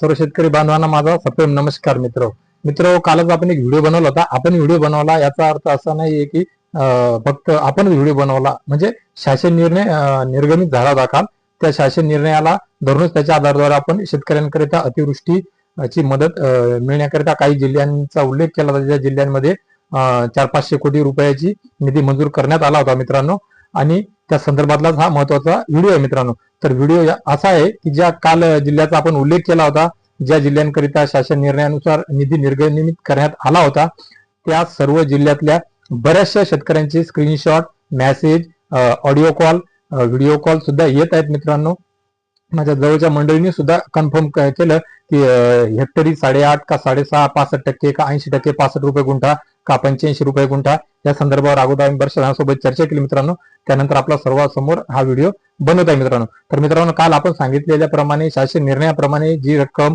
सर्व शेतकरी बांधवांना माझा सप्रेम नमस्कार मित्र. मित्र कालच आपण एक व्हिडिओ बनवला होता. आपण व्हिडिओ बनवला याचा अर्थ असा नाहीये की फक्त आपण व्हिडिओ बनवला. म्हणजे शासन निर्णय निर्गमित झाला होता त्या शासन निर्णयाला धरूनच त्याच्या आधाराद्वारे आपण शेतकऱ्यांकरिता अतिवृष्टीची मदत मिळण्याकरिता काही जिल्ह्यांचा उल्लेख केला होता. ज्या जिल्ह्यांमध्ये चार पाचशे कोटी रुपयाची निधी मंजूर करण्यात आला होता मित्रांनो. आणि त्या संदर्भातलाच हा महत्त्वाचा व्हिडिओ आहे मित्रांनो. तर व्हिडिओ असा आहे की ज्या काल जिल्ह्याचा आपण उल्लेख केला होता ज्या जिल्ह्यांकरिता शासन निर्णयानुसार निधी निर्गमित करण्यात आला होता त्या सर्व जिल्ह्यातल्या बऱ्याचशा शेतकऱ्यांचे screenshot message audio call video call सुद्धा येत आहेत मित्रांनो. माझ्या जवळच्या मंडळींनी सुद्धा कन्फर्म केलं की हेक्टरी साडेआठ का साडेसहा पासष्ट टक्के का ऐंशी टक्के पासष्ट रुपये गुंठा का पंच्याऐंशी रुपये गुंठा? या संदर्भावर अगोदर आम्ही बऱ्याचशा जणांसोबत चर्चा केली मित्रांनो. त्यानंतर आपला सर्वांसमोर हा व्हिडिओ बनवत आहे मित्रांनो. तर मित्रांनो काल आपण सांगितलेल्याप्रमाणे शासन निर्णयाप्रमाणे जी रक्कम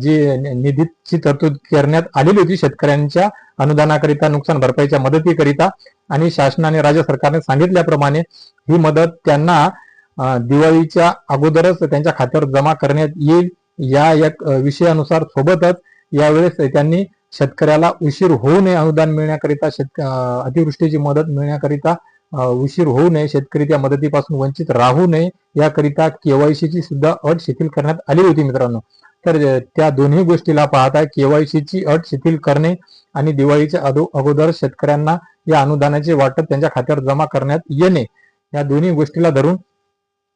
जी निधीची तरतूद करण्यात आलेली होती शेतकऱ्यांच्या अनुदानाकरिता नुकसान भरपाईच्या मदतीकरिता आणि शासनाने राज्य सरकारने सांगितल्याप्रमाणे ही मदत त्यांना दिवाळीच्या अगोदरच त्यांच्या खात्यावर जमा करण्यात येईल. या एक विषयानुसार सोबतच यावेळेस त्यांनी शेतकऱ्याला उशीर होऊ नये अनुदान मिळण्याकरिता शेतक अतिवृष्टीची मदत मिळण्याकरिता उशीर होऊ नये शेतकरी त्या मदतीपासून वंचित राहू नये याकरिता केवायसीची सुद्धा अट शिथिल करण्यात आली होती मित्रांनो. तर त्या दोन्ही गोष्टीला पाहता केवायसीची अट शिथिल करणे आणि दिवाळीच्या अदो- अगोदर शेतकऱ्यांना या अनुदानाचे वाटप त्यांच्या खात्यावर जमा करण्यात येणे. या दोन्ही गोष्टीला धरून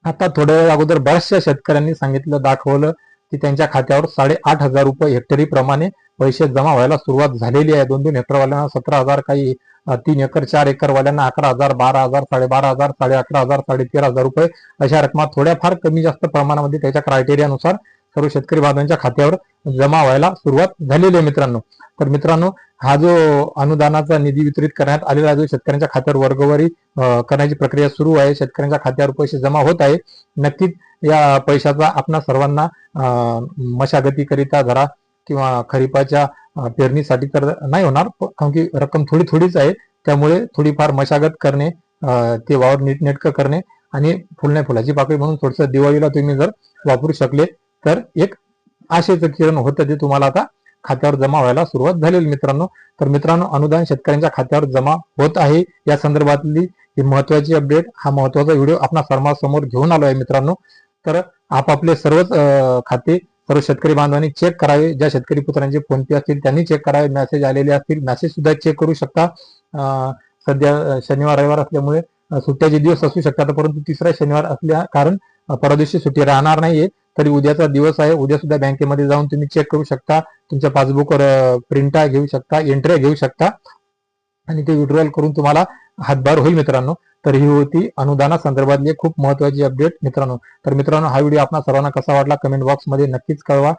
आता थोड्या वेळ अगोदर बऱ्याचशा शेतकऱ्यांनी सांगितलं दाखवलं की त्यांच्या खात्यावर साडेआठ हजार रुपये हेक्टरी प्रमाणे पैसे जमा व्हायला सुरुवात झालेली आहे. दोन दोन हेक्टरवाल्यांना सतरा हजार काही तीन एकर चार एकर वाल्यांना अकरा हजार बारा हजार साडेबारा हजार साडे अकरा हजार साडे तेरा हजार रुपये अशा रकमा थोड्याफार कमी जास्त प्रमाणामध्ये त्याच्या क्रायटेरियानुसार सर्व शेतकरी बांधवांच्या खात्यावर जमा व्हायला सुरुवात झालेली आहे मित्रांनो. तर मित्रांनो हा जो अनुदानाचा निधी वितरित करण्यात आलेला आहे जो शेतकऱ्यांच्या खात्यावर वर्गवारी करण्याची प्रक्रिया सुरू आहे शेतकऱ्यांच्या खात्यावर पैसे जमा होत आहे नक्कीच या पैशाचा आपणा सर्वांना मशागतीकरिता जरा किंवा खरीपाच्या पेरणीसाठी तर नाही होणार कारण की रक्कम थोडी थोडीच आहे. त्यामुळे थोडीफार मशागत करणे ते वावर नीटनेटकं करणे आणि फुलण्या फुलाची पाकळी म्हणून थोडस दिवाळीला तुम्ही जर वापरू शकले तर एक आशेचं किरण होतं ते तुम्हाला आता खात्यावर जमा व्हायला सुरुवात झालेली मित्रांनो. तर मित्रांनो अनुदान शेतकऱ्यांच्या खात्यावर जमा होत आहे. या संदर्भातली ही महत्वाची अपडेट हा महत्त्वाचा व्हिडिओ आपणा सर्वांसमोर घेऊन आलो आहे मित्रांनो. तर आपापले सर्वच खाते परत शेतकरी बांधवांनी चेक करावे. ज्या शेतकरी पुत्रांचे फोन पे असतील त्यांनी चेक करावे. मेसेज आलेले असतील. मेसेज सुद्धा चेक करू शकता. सध्या शनिवार रविवार असल्यामुळे सुट्ट्याचे दिवस असू शकतात. परंतु तिसरा शनिवार असल्या कारण परदेशी सुट्टी राहणार नाहीये. तरी उद्याचा दिवस आहे. उद्या सुद्धा बँकेमध्ये जाऊन तुम्ही चेक करू शकता. तुमच्या पासबुकवर प्रिंटा घेऊ शकता. एंट्री घेऊ शकता. आणि ते विड्रॉल करून तुम्हाला हातभार होईल मित्रांनो. तर ही होती. अनुदाना संदर्भातली खूप महत्वाची अपडेट मित्रांनो. तर मित्रांनो हा व्हिडिओ आपल्या सर्वांना कसा वाटला कमेंट बॉक्समध्ये नक्कीच कळवा.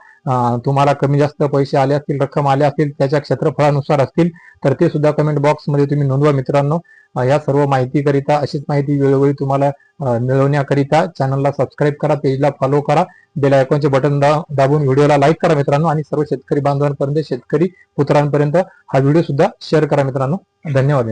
तुम्हाला कमी जास्त पैसे आले असतील रक्कम आले असतील त्याच्या क्षेत्रफळानुसार असतील तर ते सुद्धा कमेंट बॉक्समध्ये तुम्ही नोंदवा मित्रांनो. या सर्व माहितीकरिता अशीच माहिती वेळोवेळी तुम्हाला मिळवण्याकरिता चॅनलला सबस्क्राईब करा पेजला फॉलो करा. बेल आयकॉनचे बटन दाबून व्हिडिओला लाईक करा मित्रांनो. आणि सर्व शेतकरी बांधवांपर्यंत शेतकरी पुत्रांपर्यंत हा व्हिडिओ सुद्धा शेअर करा मित्रांनो. धन्यवाद.